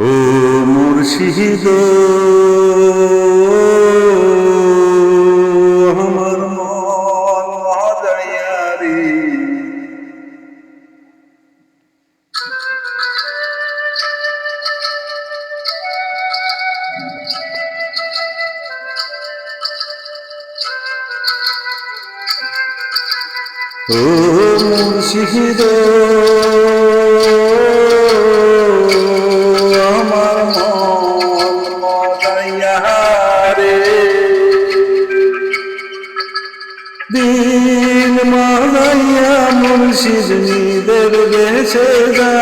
ও মুর্শিদ আমার মন ও মুর্শিদ দিন মাদাইয়া মুর্শিদ নিদের দেশে যা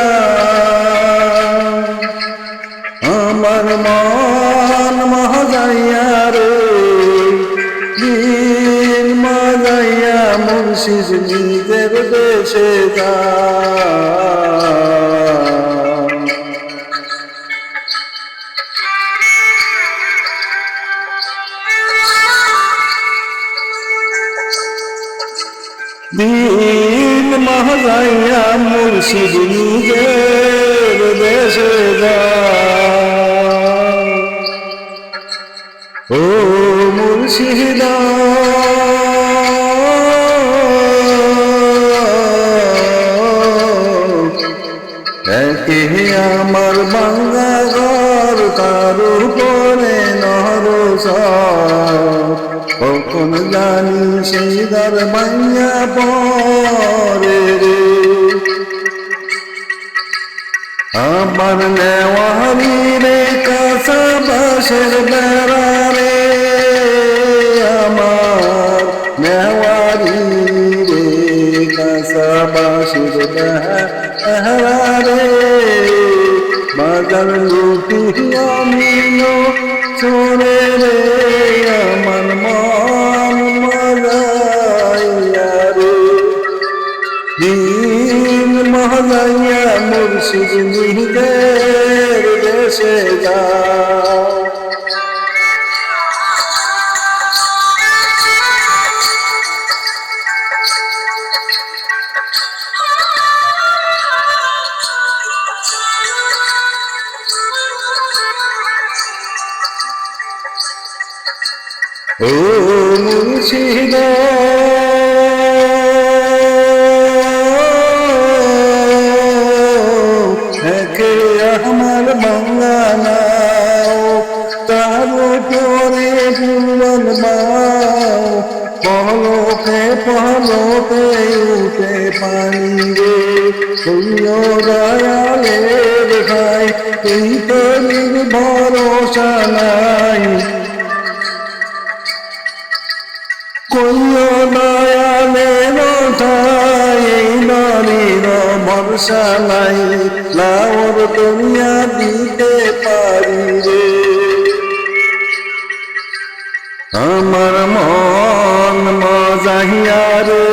আমার মন মহাজাইয়া রে, দিন মাজাইয়া মুর্শিদ নিজের দেশে যা দিন মহাজাইয়া মুর্শিদ নিজের দেশে ও মুর্শিদা। একে আমার বাংলা ঘর তার উপরে নহর কখন জানি সেই দার বাইয়া পরে রে আমার নেওয়ারি রে কাঁচা বাসের বেড়া রে আমার নেওয়ারি রে কাঁচা বাসের বেড়া রে বাজার লুটি আমিও চোরে রে আমার মহলাইয়া মুর্শিদ নিজের দেশে যা। ও মুর্শিদ পলকে পলকে উঠে পানি শূন্য দয়ালের ভাই, এই তো ভরসা নাই। কইও দয়ালের ঠাই নরীর ভরসা নাই। লাওর দুনিয়া দিতে আমার মন মজাহিয়া রে।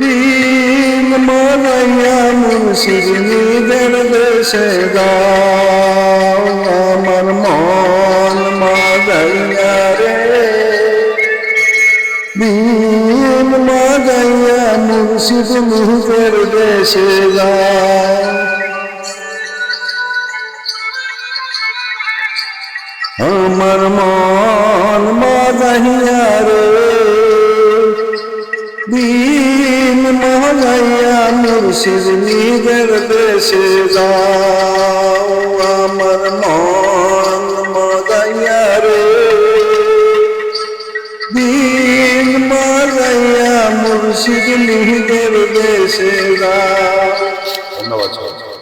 দিন মজাইয়া মুর্শিদ নিজের দেশে দাও আমার মন মজাইয়া রে। দিন মজাইয়া মুর্শিদ নিজের দেশে দাও আমার মন মজাইয়া রে। দিন মজাইয়া মুর্শিদ নিজের দেশে যাও, আমার মন মজাইয়া রে। দিন মজাইয়া মুর্শিদ নিজের দেশে যাও। ধন্যবাদ।